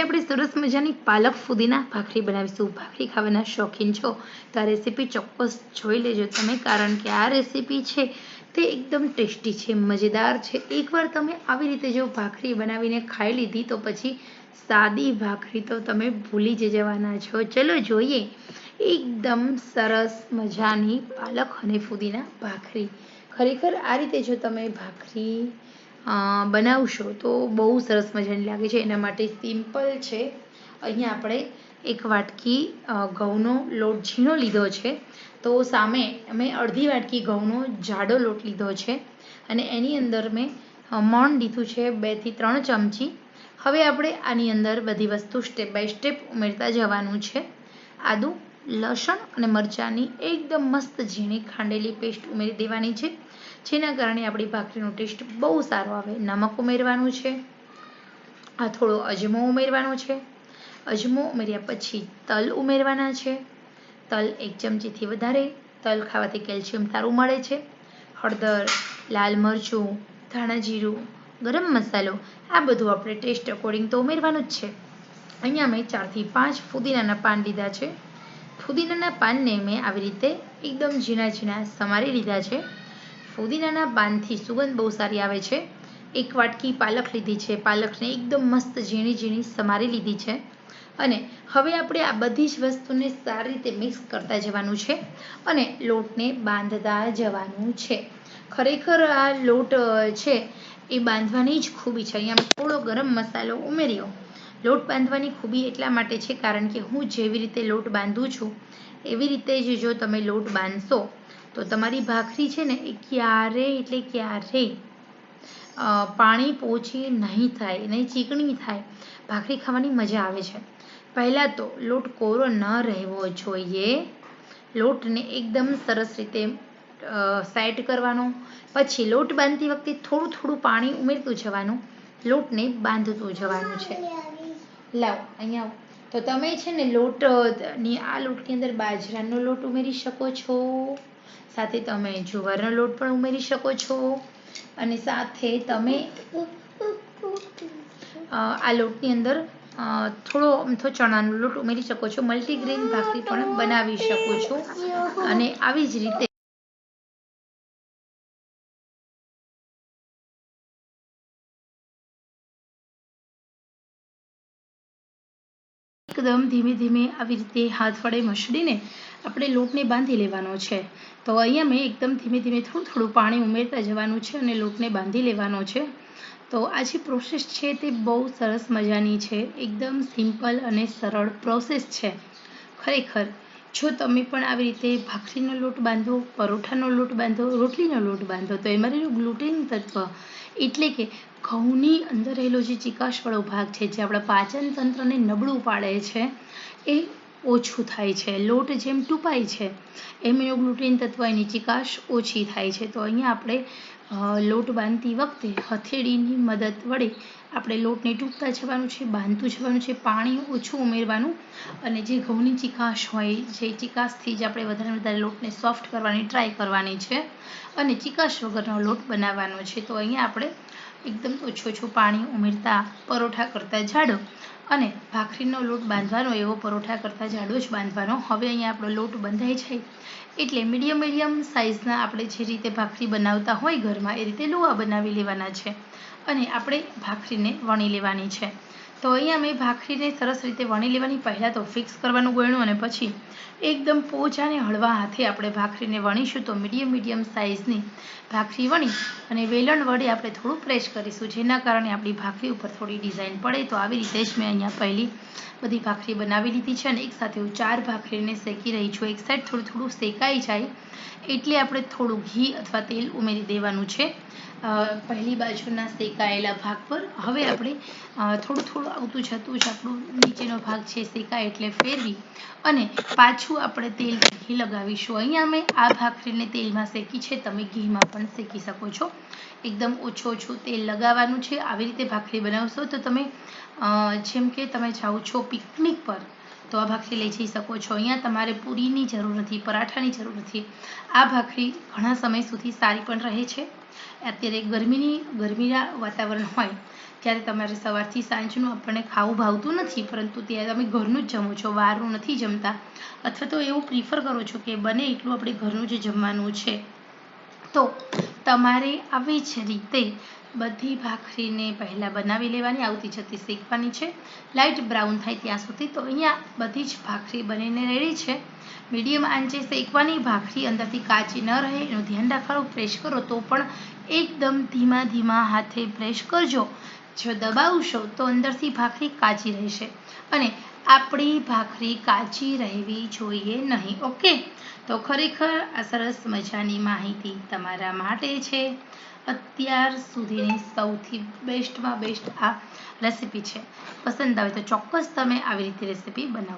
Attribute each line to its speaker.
Speaker 1: આપણે સરસ મજાની પાલક ફુદીના ભાખરી બનાવીશું. ભાખરી ખાવાના શોખીન છો? તો આ રેસીપી ચોક્કસ જોઈ લેજો તમે, કારણ કે આ રેસીપી છે તે એકદમ ટેસ્ટી છે, મજેદાર છે. એકવાર તમે આવી રીતે જો ભાખરી બનાવીને ખાઈ લીધી તો પછી સાદી ભાખરી તો તમે ભૂલી જ જવાના છો. ચલો જોઈએ. એકદમ સરસ મજાની પાલક અને ફુદીના ભાખરી. ખરેખર આ રીતે જો તમે ભાખરી બનાવશો તો બહુ સરસ મજાની લાગે છે. એના માટે સિમ્પલ છે. અહીંયા આપણે એક વાટકી ઘઉંનો લોટ ઝીણો લીધો છે. તો સામે અમે અડધી વાટકી ઘઉંનો જાડો લોટ લીધો છે. અને એની અંદર મેં મણ લીધું છે બેથી ત્રણ ચમચી. હવે આપણે આની અંદર બધી વસ્તુ સ્ટેપ બાય સ્ટેપ ઉમેરતા જવાનું છે. આદું લસણ અને મરચાંની એકદમ મસ્ત ઝીણી ખાંડેલી પેસ્ટ ઉમેરી દેવાની છે. જેના કારણે આપણી ભાખરીનો ટેસ્ટ બહુ સારો આવે. નમક ઉમેરવાનું છે. આ થોડો અજમો ઉમેરવાનો છે. અજમો ઉમેર્યા પછી તલ ઉમેરવાના છે. તલ એક ચમચીથી વધારે તલ ખાવાથી કેલ્શિયમ સારું મળે છે. હળદર, લાલ મરચું, ધાણા જીરું, ગરમ મસાલો, આ બધું આપણે ટેસ્ટ અકોર્ડિંગ તો ઉમેરવાનું જ છે. અહીંયા મેં ચારથી પાંચ ફુદીનાના પાન લીધા છે. ફુદીનાના પાનને મેં આવી રીતે એકદમ ઝીણા ઝીણા સમારી લીધા છે. ફુદીનાના પાનથી સુગંધ બહુ સારી આવે છે. એક વાટકી પાલક લીધી છે. પાલકને એકદમ મસ્ત ઝીણી ઝીણી સમારી લીધી છે. અને હવે આપણે આ બધી જ વસ્તુને સારી રીતે મિક્સ કરતા જવાનું છે અને લોટને બાંધતા જવાનું છે. ખરેખર આ લોટ છે એ બાંધવાની જ ખૂબી છે. અહીંયા થોડો ગરમ મસાલો ઉમેર્યો. લોટ બાંધવાની ખૂબી એટલા માટે છે કારણ કે હું જેવી રીતે લોટ બાંધું છું, એવી રીતે જ જો તમે લોટ બાંધશો, તો તમારી ભાખરી છે ને એ ક્યારે એટલે ક્યારે પાણી પોચી નહીં થાય, નહીં ચીકણી થાય. ભાખરી ખાવાની મજા આવે છે. પહેલાં તો લોટ કોરો ન રહેવો જોઈએ. લોટને એકદમ સરસ રીતે સેટ કરવાનો. પછી લોટ બાંધતી વખતે થોડું થોડું પાણી ઉમેરતું જવાનું. લોટને બાંધતું જવાનું છે. લાવ, અહીંયા તો તમે છે ને લોટની આ લોટની અંદર બાજરાનો લોટ ઉમેરી શકો છો. સાથે તમે જુવારનો લોટ પણ ઉમેરી શકો છો. અને સાથે તમે આ લોટની અંદર થોડો અમથો ચણાનો લોટ ઉમેરી શકો છો. મલ્ટીગ્રેન ભાખરી પણ બનાવી શકો છો. અને આવી જ રીતે એકદમ ધીમે ધીમે આવી રીતે હાથ વડે મસળીને આપણે લોટને બાંધી લેવાનો છે. તો અહીંયા મેં એકદમ ધીમે ધીમે થોડું થોડું પાણી ઉમેરતા જવાનું છે અને લોટને બાંધી લેવાનો છે. તો આ જે પ્રોસેસ છે તે બહુ સરસ મજાની છે. એકદમ સિમ્પલ અને સરળ પ્રોસેસ છે. ખરેખર જો તમે પણ આવી રીતે ભાખરીનો લોટ બાંધો, પરોઠાનો લોટ બાંધો, રોટલીનો લોટ બાંધો, તો એમાં રહેલું ગ્લુટેન તત્વ એટલે કે ઘઉંની અંદર રહેલો જે ચિકાશવાળો ભાગ છે, જે આપણા પાચન તંત્રને નબળું પાડે છે, એ ઓછું થાય છે. લોટ જેમ ટૂંપાય છે, એમ એનું ગ્લુટેન તત્વ એની ચિકાશ ઓછી થાય છે. તો અહીંયા આપણે લોટ બાંધતી વખતે હથેળીની મદદ વડે આપણે લોટને ટૂંકતા જવાનું છે, બાંધતું જવાનું છે, પાણી ઓછું ઉમેરવાનું અને જે ઘઉંની ચિકાશ હોય, જે ચિકાશથી જ આપણે વધારે વધારે લોટને સોફ્ટ કરવાની ટ્રાય કરવાની છે અને ચિકાશ વગરનો લોટ બનાવવાનો છે. તો અહીંયા આપણે એકદમ ઓછું ઓછું પાણી ઉમેરતા, પરોઠા કરતાં જાડો અને ભાખરીનો લોટ બાંધવાનો, એવો પરોઠા કરતાં જાડો જ બાંધવાનો. હવે અહીંયા આપણો લોટ બંધાઈ જાય એટલે મીડિયમ મીડિયમ સાઇઝના આપણે જે રીતે ભાખરી બનાવતા હોય ઘરમાં, એ રીતે લોવા બનાવી લેવાના છે. અને આપણે ભાખરીને વણી લેવાની છે. તો અહીંયા મેં ભાખરીને સરસ રીતે વણી લેવાની પહેલાં તો ફિક્સ કરવાનું ગણ્યું અને પછી એકદમ પોચા અને હળવા હાથે આપણે ભાખરીને વણીશું તો મીડિયમ મીડિયમ સાઇઝની ભાખરી વણી અને વેલણ વડે આપણે થોડું પ્રેસ કરીશું. જેના કારણે આપણી ભાખરી ઉપર થોડી ડિઝાઇન પડે તો આવી રીતે જ મેં અહીંયા પહેલી બધી ભાખરી બનાવી લીધી છે અને એકસાથે હું ચાર ભાખરીને શેકી રહી છું. એક સાઈડ થોડું થોડું શેકાઈ જાય એટલે આપણે થોડું ઘી અથવા તેલ ઉમેરી દેવાનું છે. પહેલી બાજુના શેકાયેલા ભાગ પર. હવે આપણે થોડું થોડું આવતું જતું જ આપણું નીચેનો ભાગ છે શેકાય એટલે ફેરવી અને પાછું આપણે તેલ ઘી લગાવીશું. અહીંયા મેં આ ભાખરીને તેલમાં શેકી છે. તમે ઘીમાં પણ શેકી શકો છો. એકદમ ઓછું ઓછું તેલ લગાવવાનું છે. આવી રીતે ભાખરી બનાવશો તો તમે જેમ કે તમે જાઓ છો પિકનિક પર તો આ ભાખરી લઈ જઈ શકો છો. અહીંયા તમારે પૂરીની જરૂર નથી, પરાઠાની જરૂર નથી. આ ભાખરી ઘણા સમય સુધી સારી પણ રહે છે. અત્યારે ગરમીની, ગરમીના વાતાવરણ હોય, ત્યારે તમારે સવારથી સાંજનું આપણને ખાવું ભાવતું નથી, પરંતુ ત્યારે તમે ઘરનું જ જમો છો, બહારનું નથી જમતા. અથવા તો એવું પ્રિફર કરો છો કે બને એટલું આપણે ઘરનું જ જમવાનું છે. તો તમારે આવી જ રીતે બધી ભાખરીને પહેલાં બનાવી લેવાની, આવતી જતી શેકવાની છે. લાઇટ બ્રાઉન થાય ત્યાં સુધી તો અહીંયા બધી જ ભાખરી બનીને રેડી છે. મીડિયમ આંચે શેકવાની ભાખરી અંદરથી કાચી ન રહે, એનું ધ્યાન રાખવાનું પ્રેસ કરો, તો પણ એકદમ ધીમા ધીમા હાથે પ્રેસ કરજો. જો દબાવશો તો અંદરથી ભાખરી કાચી રહેશે અને આપણી ભાખરી કાચી રહેવી જોઈએ નહીં, ઓકે? તો ખરેખર આ સરસ મજાની માહિતી તમારા માટે છે. અત્યાર સુધીની સૌથી બેસ્ટમાં બેસ્ટ આ રેસીપી છે. પસંદ આવે તો ચોક્કસ તમે આવી રીતે રેસીપી બનાવો.